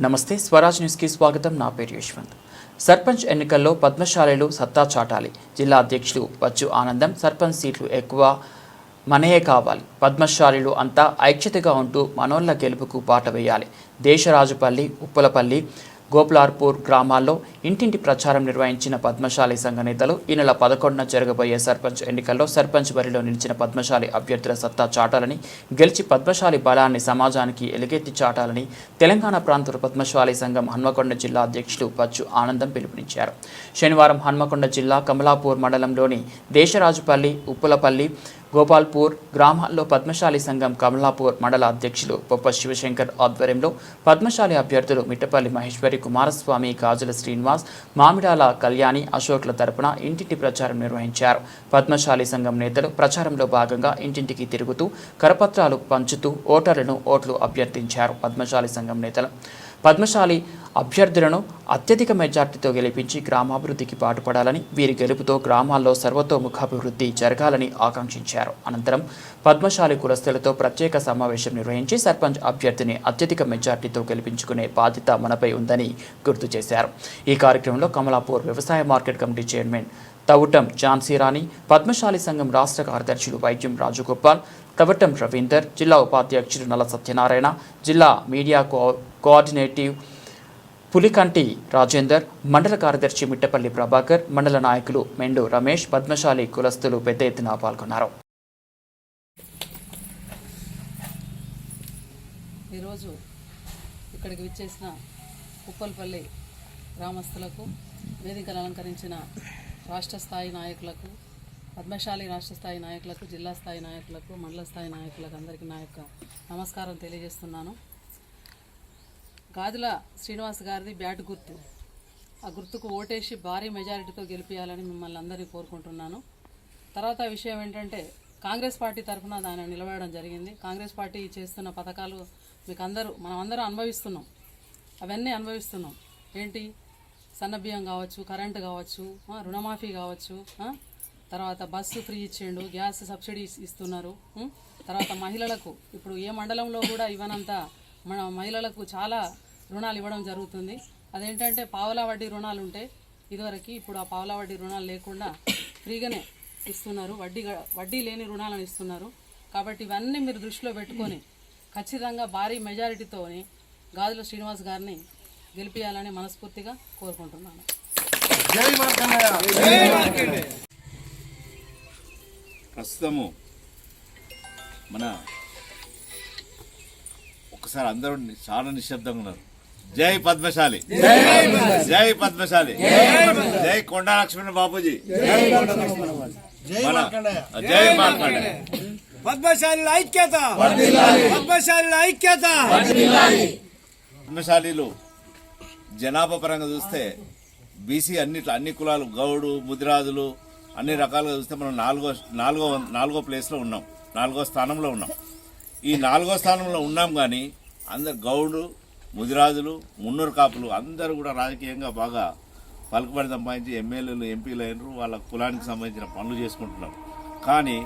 నమస్తే స్వరాజ్ న్యూస్కి స్వాగతం. నా పేరు యశ్వంత్. సర్పంచ్ ఎన్నికల్లో పద్మశాలీలు సత్తా చాటాలి. జిల్లా అధ్యక్షులు బచ్చు ఆనందం సర్పంచ్ సీట్లు ఎక్కువ మనయే కావాలి. పద్మశాలీలు అంతా ఐక్యతగా ఉంటూ మనోళ్ళ గెలుపుకు బాట వేయాలి. దేశరాజుపల్లి ఉప్పలపల్లి గోపులార్పూర్ గ్రామాల్లో ఇంటింటి ప్రచారం నిర్వహించిన పద్మశాలి సంఘ నేతలు ఈ నెల పదకొండున జరగబోయే సర్పంచ్ ఎన్నికల్లో సర్పంచ్ బరిలో నిలిచిన పద్మశాలి అభ్యర్థుల సత్తా చాటాలని గెలిచి పద్మశాలి బలాన్ని సమాజానికి ఎలుగెత్తి చాటాలని తెలంగాణ ప్రాంత పద్మశాలి సంఘం హన్మకొండ జిల్లా అధ్యక్షులు బచ్చు ఆనందం పిలుపునిచ్చారు. శనివారం హన్మకొండ జిల్లా కమలాపూర్ మండలంలోని దేశరాజుపల్లి ఉప్పులపల్లి గోపాల్పూర్ గ్రామాల్లో పద్మశాలి సంఘం కమలాపూర్ మండల అధ్యక్షులు పొప్ప శివశంకర్ ఆధ్వర్యంలో పద్మశాలి అభ్యర్థులు మిట్టపల్లి మహేశ్వరి కుమారస్వామి గాజుల శ్రీనివాస్ మామిడాల కళ్యాణి అశోక్ల తరపున ఇంటింటి ప్రచారం నిర్వహించారు. పద్మశాలి సంఘం నేతలు ప్రచారంలో భాగంగా ఇంటింటికి తిరుగుతూ కరపత్రాలు పంచుతూ ఓటర్లను ఓట్లు అభ్యర్థించారు పద్మశాలి సంఘం నేతలు. పద్మశాలి అభ్యర్థులను అత్యధిక మెజార్టీతో గెలిపించి గ్రామాభివృద్ధికి పాటుపడాలని వీరి గెలుపుతో గ్రామాల్లో సర్వతోముఖాభివృద్ధి జరగాలని ఆకాంక్షించారు. అనంతరం పద్మశాలి కులస్తులతో ప్రత్యేక సమావేశం నిర్వహించి సర్పంచ్ అభ్యర్థిని అత్యధిక మెజార్టీతో గెలిపించుకునే బాధ్యత మనపై ఉందని గుర్తు చేశారు. ఈ కార్యక్రమంలో కమలాపూర్ వ్యవసాయ market committee chairman Tavutam Jhansi Rani Padmashali సంఘం రాష్ట్ర కార్యదర్శులు వైద్యం రాజగోపాల్ తవటం రవీందర్ జిల్లా ఉపాధ్యక్షుడు నల్ల సత్యనారాయణ జిల్లా media co coordinative Pulikanti Rajender మండల కార్యదర్శి మిట్టపల్లి ప్రభాకర్ మండల నాయకులు మెండు రమేష్ పద్మశాలి కులస్తులు పెద్ద ఎత్తున పాల్గొన్నారు. ఈరోజు ఇక్కడికి విచ్చేసిన కుప్పల్పల్లి గ్రామస్తులకు వేదికలు అలంకరించిన రాష్ట్ర స్థాయి నాయకులకు పద్మశాలి రాష్ట్ర స్థాయి నాయకులకు జిల్లా స్థాయి నాయకులకు మండల స్థాయి నాయకులకు అందరికీ నా యొక్క నమస్కారం తెలియజేస్తున్నాను. గాజుల శ్రీనివాస్ గారిది బ్యాట్ గుర్తు. ఆ గుర్తుకు ఓటేసి భారీ మెజారిటీతో గెలిపించాలని మిమ్మల్ని అందరినీ కోరుకుంటున్నాను. తర్వాత విషయం ఏంటంటే కాంగ్రెస్ పార్టీ తరఫున ఆయన నిలబడడం జరిగింది. కాంగ్రెస్ పార్టీ చేస్తున్న పథకాలు మీకు అందరూ మనం అందరం అనుభవిస్తున్నాం. అవన్నీ అనుభవిస్తున్నాం. ఏంటి? సన్నబియ్యం కావచ్చు కరెంటు కావచ్చు రుణమాఫీ కావచ్చు తర్వాత బస్సు ఫ్రీ ఇచ్చిండు గ్యాస్ సబ్సిడీ ఇస్తున్నారు? తర్వాత మహిళలకు ఇప్పుడు ఏ మండలంలో కూడా ఇవ్వనంత మన మహిళలకు చాలా రుణాలు ఇవ్వడం జరుగుతుంది. అదేంటంటే పావలా వడ్డీ రుణాలు ఉంటే ఇదివరకు ఇప్పుడు ఆ పావలా వడ్డీ రుణాలు లేకుండా ఫ్రీగానే ఇస్తున్నారు. వడ్డీ వడ్డీ లేని రుణాలను ఇస్తున్నారు. కాబట్టి ఇవన్నీ మీరు దృష్టిలో పెట్టుకొని ఖచ్చితంగా భారీ మెజారిటీతోని గాజుల శ్రీనివాస్ గారిని గెలిపించాలని మనస్ఫూర్తిగా కోరుకుంటున్నాను. ప్రస్తుతము మన ఒకసారి అందరూ ని- చాలా నిశ్శబ్దంగా ఉన్నారు. జై పద్మశాలి. జై పద్మశాలి. జై కొండా లక్ష్మణ బాబుజీ జై మార్కండ పద్మశాలి ఐక్యత. పద్మశాలి. ఐక్యత. పద్మశాలీలు జనాభా పరంగా చూస్తే బీసీ అన్నిట్లో అన్ని కులాలు గౌడు ముదిరాజులు అన్ని రకాలుగా చూస్తే మనం నాలుగో నాలుగో నాలుగో ప్లేస్లో ఉన్నాం. నాలుగో స్థానంలో ఉన్నాం. ఈ నాలుగో స్థానంలో ఉన్నాం కానీ అందరు గౌడు ముదిరాజులు మున్నూరు కాపులు అందరూ కూడా రాజకీయంగా బాగా పలుకుబడి సంపాదించి ఎమ్మెల్యేలు ఎంపీలు అయినరు. వాళ్ళ కులానికి సంబంధించిన పనులు చేసుకుంటున్నాం కానీ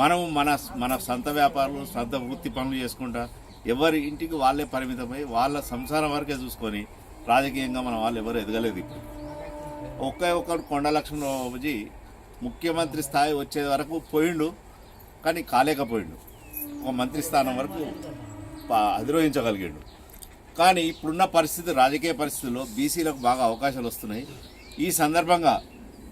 మనం మన మన సొంత వ్యాపారాలు సొంత వృత్తి పనులు చేసుకుంటా ఎవరి ఇంటికి వాళ్ళే పరిమితమై వాళ్ళ సంసారం వరకే చూసుకొని రాజకీయంగా మన వాళ్ళు ఎవరు ఎదగలేదు ఇప్పుడు. ఒకే ఒక్కడు కొండ ముఖ్యమంత్రి స్థాయి వచ్చే వరకు పోయిండు కానీ కాలేకపోయిండు. ఒక మంత్రి స్థానం వరకు పా- అధిరోహించగలిగాడు. కానీ ఇప్పుడున్న పరిస్థితి రాజకీయ పరిస్థితుల్లో బీసీలకు బాగా అవకాశాలు వస్తున్నాయి. ఈ సందర్భంగా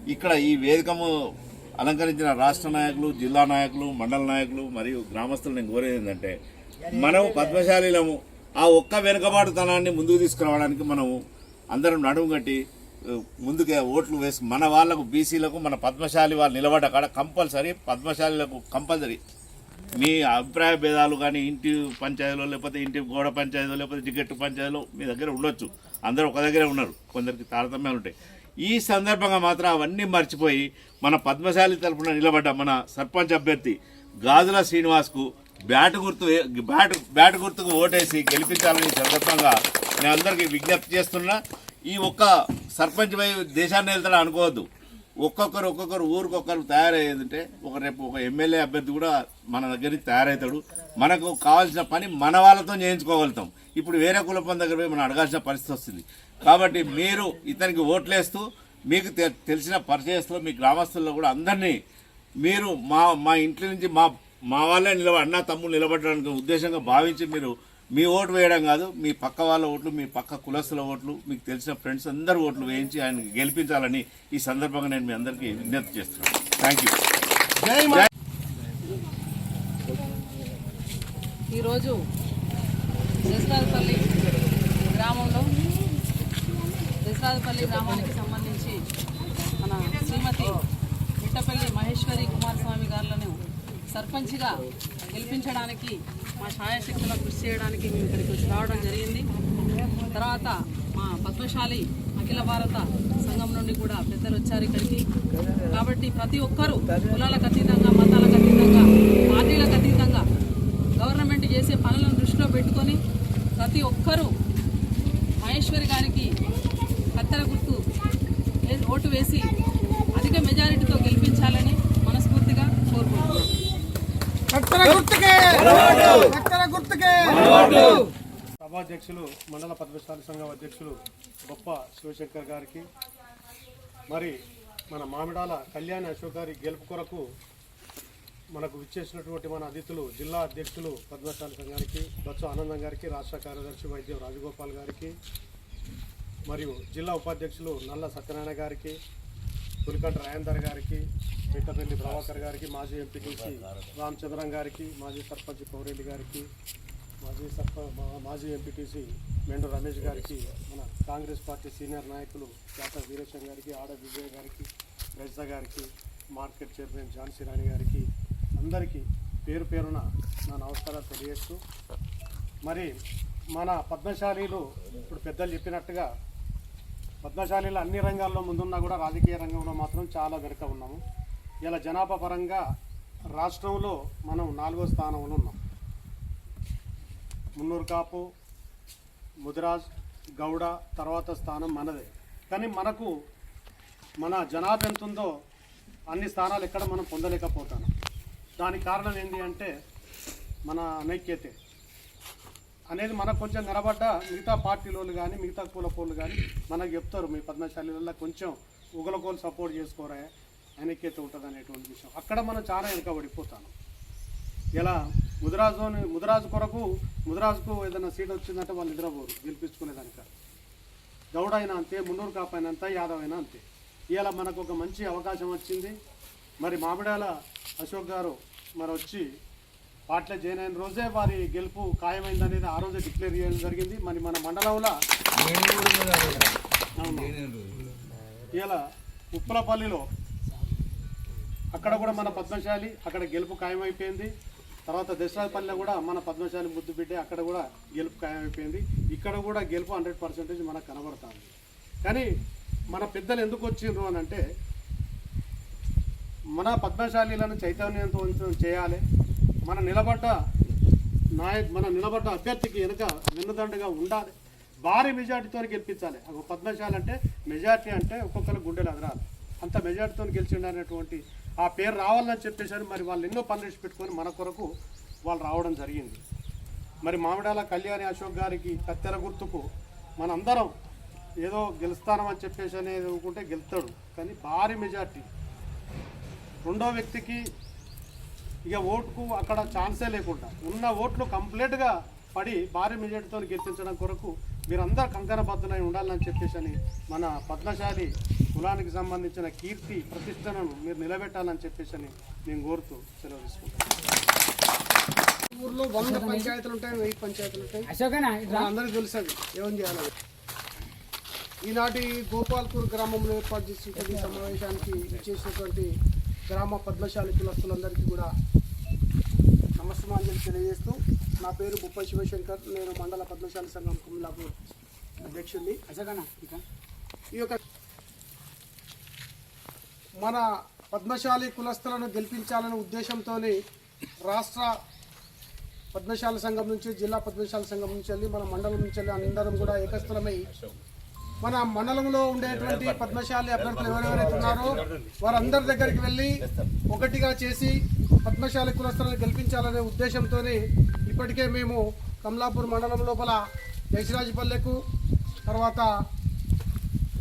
ఇక్కడ ఈ వేదికము అలంకరించిన రాష్ట్ర నాయకులు జిల్లా నాయకులు మండల నాయకులు మరియు గ్రామస్తులు నేను కోరేది ఏంటంటే మనం పద్మశాలీలము ఆ ఒక్క వెనుకబాటుతనాన్ని ముందుకు తీసుకురావడానికి మనము అందరం నడుము కట్టి ముందుకే ఓట్లు వేసి మన వాళ్ళకు బీసీలకు మన పద్మశాలి వాళ్ళు నిలబడ్డ కాడ కంపల్సరీ పద్మశాలీలకు కంపల్సరీ. మీ అభిప్రాయ భేదాలు కానీ ఇంటి పంచాయతీలో లేకపోతే ఇంటి గోడ పంచాయతీలో లేకపోతే టికెట్ పంచాయతీలో మీ దగ్గర ఉండొచ్చు. అందరూ ఒక దగ్గరే ఉన్నారు. కొందరికి తారతమ్యాలు ఉంటాయి. ఈ సందర్భంగా మాత్రం అవన్నీ మర్చిపోయి మన పద్మశాలి తరఫున నిలబడ్డ మన సర్పంచ్ అభ్యర్థి గాజుల శ్రీనివాస్కు బ్యాట్ గుర్తు బ్యాట్ బ్యాట్ గుర్తుకు ఓటేసి గెలిపించాలని సందర్భంగా నేను అందరికీ విజ్ఞప్తి చేస్తున్నా. ఈ ఒక్క సర్పంచ్ పై దేశాన్ని వెళ్తాడు అనుకోవద్దు. ఒక్కొక్కరు ఒక్కొక్కరు ఊరికొకరు తయారయ్యేదంటే ఒక రేపు ఒక ఎమ్మెల్యే అభ్యర్థి కూడా మన దగ్గరికి తయారవుతాడు మనకు కావాల్సిన పని మన వాళ్ళతో చేయించుకోగలుగుతాం. ఇప్పుడు వేరే కులపం దగ్గర పోయి మనం అడగాల్సిన పరిస్థితి వస్తుంది. కాబట్టి మీరు ఇతనికి ఓట్లేస్తూ మీకు తె- తెలిసిన పరిచయస్తులు మీ గ్రామస్తుల్లో కూడా అందరినీ మీరు మా మా ఇంటి నుంచి మా మా వాళ్ళే నిలబ అన్న తమ్ముడు నిలబడడానికి ఉద్దేశంగా భావించి మీరు మీ ఓటు వేయడం కాదు మీ పక్క వాళ్ళ ఓట్లు మీ పక్క కులస్తుల ఓట్లు మీకు తెలిసిన ఫ్రెండ్స్ అందరు ఓట్లు వేయించి ఆయన గెలిపించాలని ఈ సందర్భంగా నేను మీ అందరికీ విజ్ఞప్తి చేస్తున్నాను. థ్యాంక్ యూ ఈరోజు దశరాజపల్లి గ్రామంలో దశరాజపల్లి గ్రామానికి సంబంధించి మన శ్రీమతి మిట్టపల్లి మహేశ్వరి కుమారస్వామి గారులను సర్పంచ్గా గెలిపించడానికి మా ఛాయాశక్తుల కృషి చేయడానికి మేము ఇక్కడికి వచ్చి రావడం జరిగింది. తర్వాత మా పద్మశాలి అఖిల భారత సంఘం నుండి కూడా పెద్దలు వచ్చారు ఇక్కడికి. కాబట్టి ప్రతి ఒక్కరూ కులాలకు అతీతంగా మతాలకు అతీతంగా పార్టీలకు అతీతంగా గవర్నమెంట్ చేసే పనులను దృష్టిలో పెట్టుకొని ప్రతి ఒక్కరూ మహేశ్వరి గారికి కత్తెర గుర్తు ఓటు వేసి అధిక మెజారిటీతో గెలిపించాలని మనస్ఫూర్తిగా కోరుకుంటున్నాను కత్తెర గుర్తుకే కత్తెర గుర్తుకే సభాధ్యక్షులు మండల పద్మశాలి సంఘం అధ్యక్షులు గొప్ప శివశంకర్ గారికి మరి మన మామిడాల కళ్యాణ్ అశోక్ గారి గెలుపు కొరకు మనకు విచ్చేసినటువంటి మన అతిథులు జిల్లా అధ్యక్షులు పద్మశాలి సంఘానికి బొత్స ఆనందం గారికి రాష్ట్ర కార్యదర్శి వైద్యం రాజగోపాల్ గారికి మరియు జిల్లా ఉపాధ్యక్షులు నల్ల సత్యనారాయణ గారికి పులికంట రాయందర్ గారికి మిట్టపల్లి ప్రభాకర్ గారికి మాజీ ఎంపీటీసీ రామచంద్రం గారికి మాజీ సర్పంచ్ పౌరెడ్డి గారికి మాజీ సర్ప మా- మాజీ ఎంపీటీసీ మెండు రమేష్ గారికి మన కాంగ్రెస్ పార్టీ సీనియర్ నాయకులు జాత వీరేశం గారికి ఆడ విజయ గారికి రజిత గారికి మార్కెట్ చైర్మన్ ఝాన్సీ రాణి గారికి అందరికీ పేరు పేరున నా నమస్కారాలు తెలియజేస్తూ మరి మన పద్మశాలీలు ఇప్పుడు పెద్దలు చెప్పినట్టుగా పద్మశాలీలు అన్ని రంగాల్లో ముందున్నా కూడా రాజకీయ రంగంలో మాత్రం చాలా వెనుక ఉన్నాము. ఇలా జనాభా పరంగా రాష్ట్రంలో మనం నాలుగో స్థానంలో ఉన్నాం. మున్నూరు కాపు ముదిరాజ్ గౌడ తర్వాత స్థానం మనదే. కానీ మనకు మన జనాభా ఎంత ఉందో అన్ని స్థానాలు ఎక్కడ మనం పొందలేకపోతాను దానికి కారణం ఏంటి అంటే మన నైక్యతే. అనేది మనకు కొంచెం కనబడ్డ మిగతా పార్టీలోళ్ళు కానీ మిగతా కుల పోళ్ళు కానీ మనకు చెప్తారు. మీ పద్మశాలిలో కొంచెం ఉగలకోలు సపోర్ట్ చేసుకోరా అనైక్యత ఉంటుంది అనేటువంటి విషయం. అక్కడ మనం చాలా వెనుకబడిపోతాను. ఇలా ముదిరాజుని ముదిరాజు కొరకు ముదిరాజుకు ఏదైనా సీట్ వచ్చిందంటే వాళ్ళు నిద్రపోరు గెలిపించుకునేదానిక అయినా అంతే మున్నూరు కాపు అయినా అంతే. యాదవ్ అయినా అంతే ఇవాళ మనకు ఒక మంచి అవకాశం వచ్చింది. మరి మామిడాల అశోక్ గారు మరి వచ్చి పార్టీలో జాయిన్ అయిన రోజే వారి గెలుపు ఖాయమైంది అనేది ఆ రోజే డిక్లేర్ చేయడం జరిగింది. మరి మన మండలంలో. ఇలా ఉప్పలపల్లిలో అక్కడ కూడా మన పద్మశాలి అక్కడ గెలుపు ఖాయమైపోయింది. తర్వాత దశరాపల్లిలో కూడా మన పద్మశాలి ముద్దు పెట్టి అక్కడ కూడా గెలుపు ఖాయమైపోయింది. ఇక్కడ కూడా గెలుపు హండ్రెడ్ పర్సెంటేజ్ మనకు కనబడుతుంది. కానీ మన పెద్దలు ఎందుకు వచ్చిండ్రు అని అంటే మన పద్మశాలీలను చైతన్యవంతం చేయాలి. మన నిలబడ్డ నాయ మన నిలబడ్డ అభ్యర్థికి వెనుక వెన్నుదండగా ఉండాలి. భారీ మెజార్టీతో గెలిపించాలి. ఒక పద్మశాలి అంటే మెజార్టీ అంటే ఒక్కొక్కరు గుండెలు అదరాలి. అంత మెజార్టీతో గెలిచిండనేటువంటి ఆ పేరు రావాలని చెప్పేసి మరి వాళ్ళు ఎన్నో పనులు పెట్టుకొని మన కొరకు వాళ్ళు రావడం జరిగింది. మరి మామిడాల కళ్యాణి అశోక్ గారికి కత్తెర గుర్తుకు మనందరం ఏదో గెలుస్తానమని చెప్పేసి అనేది అనుకుంటే గెలుస్తాడు కానీ భారీ మెజార్టీ. రెండో వ్యక్తికి ఇక ఓటుకు అక్కడ ఛాన్సే లేకుండా ఉన్న ఓట్లు కంప్లీట్గా పడి భారీ మెజార్టీతో గెలిపించడం కొరకు మీరందరూ కంకణబద్ధులై ఉండాలని చెప్పేసి అని మన పద్మశాలి కులానికి సంబంధించిన కీర్తి ప్రతిష్టను మీరు నిలబెట్టాలని చెప్పేసి అని నేను కోరుతూ సెలవు తీసుకుంటాను ఊర్లో వంద పంచాయతీలు ఉంటాయి వెయ్యి పంచాయతీలు ఉంటాయి. అందరికీ తెలుసు అది ఏం చేయాలి ఈనాటి గోపాల్పూర్ గ్రామంలో ఏర్పాటు చేసినటువంటి ఈ సమావేశానికి చేసినటువంటి గ్రామ పద్మశాలి కులస్తులందరికీ కూడా నమస్కారాలు తెలియజేస్తూ నా పేరు బుప్ప శివశంకర్. నేను మండల పద్మశాలి సంఘం కుమ్లాపూర్ అధ్యక్షుడిని. ఈ యొక్క మన పద్మశాలి కులస్తులను గెలిపించాలనే ఉద్దేశంతోనే రాష్ట్ర పద్మశాల సంఘం నుంచి జిల్లా పద్మశాల సంఘం నుంచి వెళ్ళి మన మండలం నుంచి వెళ్ళి అందరం కూడా ఏకస్థలమై మన మండలంలో ఉండేటువంటి పద్మశాలి అభ్యర్థులు ఎవరెవరైతే ఉన్నారో వారందరి దగ్గరికి వెళ్ళి ఒకటిగా చేసి పద్మశాలి కులస్తులను గెలిపించాలనే ఉద్దేశంతో ఇప్పటికే మేము కమలాపూర్ మండలం లోపల జయసిరాజపల్లెకు తర్వాత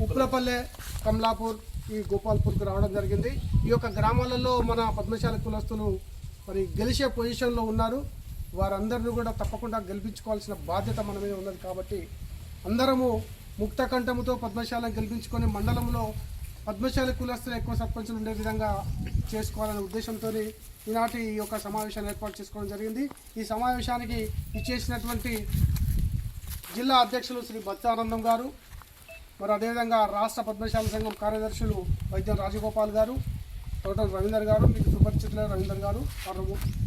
ఉప్పులపల్లె కమలాపూర్ ఈ గోపాల్పూర్కు రావడం జరిగింది. ఈ యొక్క గ్రామాలలో మన పద్మశాల కులస్తులు మరి గెలిచే పొజిషన్లో ఉన్నారు. వారందరిని కూడా తప్పకుండా గెలిపించుకోవాల్సిన బాధ్యత మన మీద ఉన్నది కాబట్టి అందరము ముక్త కంఠముతో పద్మశాలను గెలిపించుకొని మండలంలో పద్మశాల కులస్తులు ఎక్కువ సర్పంచులు ఉండే విధంగా చేసుకోవాలనే ఉద్దేశంతో ఈనాటి ఈ యొక్క సమావేశాన్ని ఏర్పాటు చేసుకోవడం జరిగింది. ఈ సమావేశానికి ఇచ్చేసినటువంటి జిల్లా అధ్యక్షులు శ్రీ బచ్చానందం గారు మరి అదేవిధంగా రాష్ట్ర పద్మశాల సంఘం కార్యదర్శులు వైద్యం రాజగోపాల్ గారు తోటం రవీందర్ గారు మీకు సుపరిచితులైన రవీందర్ గారు వారు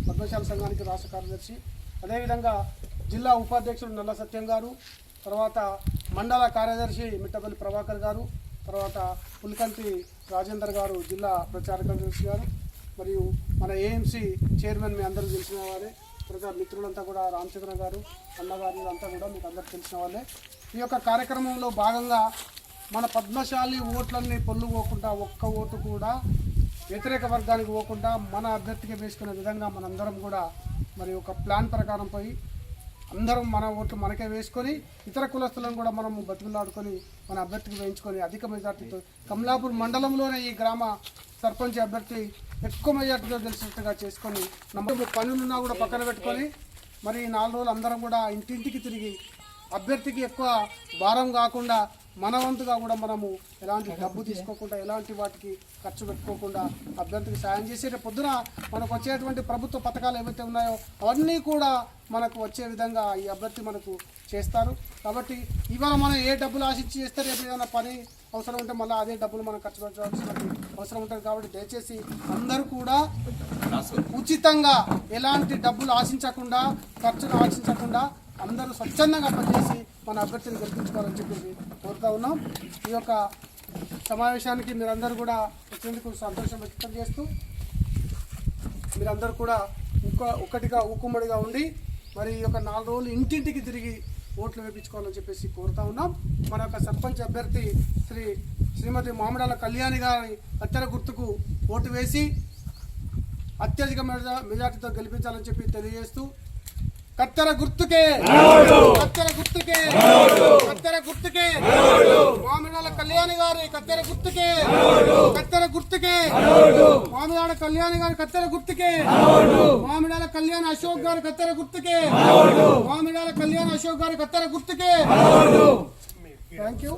పద్మశాల సంఘానికి రాష్ట్ర కార్యదర్శి. అదేవిధంగా జిల్లా ఉపాధ్యక్షుడు నల్ల సత్యం గారు తర్వాత మండల కార్యదర్శి మిట్టపల్లి ప్రభాకర్ గారు తర్వాత పులికంటి రాజేందర్ గారు జిల్లా ప్రచార కార్యదర్శి గారు మరియు మన ఏఎంసీ చైర్మన్ మీ అందరూ తెలిసిన వారే ప్రజా మిత్రులంతా కూడా రామచంద్ర గారు అన్నగారు అంతా కూడా మీకు అందరు తెలిసిన వాళ్ళే. ఈ యొక్క కార్యక్రమంలో భాగంగా మన పద్మశాలి ఓట్లన్నీ పొల్లు పోకుండా ఒక్క ఓటు కూడా వ్యతిరేక వర్గానికి పోకుండా మన అభ్యర్థికి వేసుకునే విధంగా మనందరం కూడా మరి ఒక ప్లాన్ ప్రకారం పోయి అందరం మన ఓట్లు మనకే వేసుకొని ఇతర కులస్తులను కూడా మనం బతుకులాడుకొని మన అభ్యర్థికి వేయించుకొని అధిక మెజార్టీతో కమలాపూర్ మండలంలోనే ఈ గ్రామ సర్పంచ్ అభ్యర్థి ఎక్కువ మెజార్టీతో తెలిసినట్టుగా చేసుకొని నమ్మకం పనులున్నా కూడా పక్కన పెట్టుకొని మరి నాలుగు రోజులు అందరం కూడా ఇంటింటికి తిరిగి అభ్యర్థికి ఎక్కువ భారం కాకుండా మన వంతుగా కూడా మనము ఎలాంటి డబ్బు తీసుకోకుండా ఎలాంటి వాటికి ఖర్చు పెట్టుకోకుండా అభ్యర్థికి సాయం చేసి రేపు పొద్దున మనకు వచ్చేటువంటి ప్రభుత్వ పథకాలు ఏవైతే ఉన్నాయో అవన్నీ కూడా మనకు వచ్చే విధంగా ఈ అభ్యర్థి మనకు చేస్తారు. కాబట్టి ఇవాళ మనం ఏ డబ్బులు ఆశించి చేస్తే రేపు ఏదైనా పని అవసరం ఉంటే మళ్ళీ అదే డబ్బులు మనం ఖర్చు పెట్టాల్సిన అవసరం ఉంటుంది కాబట్టి దయచేసి అందరూ కూడా ఉచితంగా ఎలాంటి డబ్బులు ఆశించకుండా ఖర్చులు ఆశించకుండా అందరూ స్వచ్ఛందంగా పనిచేసి మన అభ్యర్థిని గెలిపించుకోవాలని చెప్పేసి కోరుతా ఉన్నాం. ఈ యొక్క సమావేశానికి మీరందరూ కూడా వచ్చినందుకు సంతోషం వ్యక్తం చేస్తూ మీరందరూ కూడా ఒక్క ఒక్కటిగా ఊకుమ్మడిగా ఉండి మరి ఈ యొక్క నాలుగు రోజులు ఇంటింటికి తిరిగి ఓట్లు వేయించుకోవాలని చెప్పేసి కోరుతా ఉన్నాం. మన యొక్క సర్పంచ్ అభ్యర్థి శ్రీ శ్రీమతి మామిడాల కళ్యాణి గారి కత్తెర గుర్తుకు ఓటు వేసి అత్యధిక మెజార్టీతో గెలిపించాలని చెప్పి తెలియజేస్తూ కత్తెర గుర్తుకే. కత్తెర గుర్తుకే. కత్తెర గుర్తుకే. మామిడాల కళ్యాణి గారి కత్తెర గుర్తుకే. కత్తెర గుర్తుకే. మామిడాల కళ్యాణి గారి కత్తెర గుర్తుకే. మామిడాల కళ్యాణ అశోక్ గారి కత్తెర గుర్తుకే. మామిడాల కళ్యాణ అశోక్ గారి కత్తెర గుర్తుకే. Thank you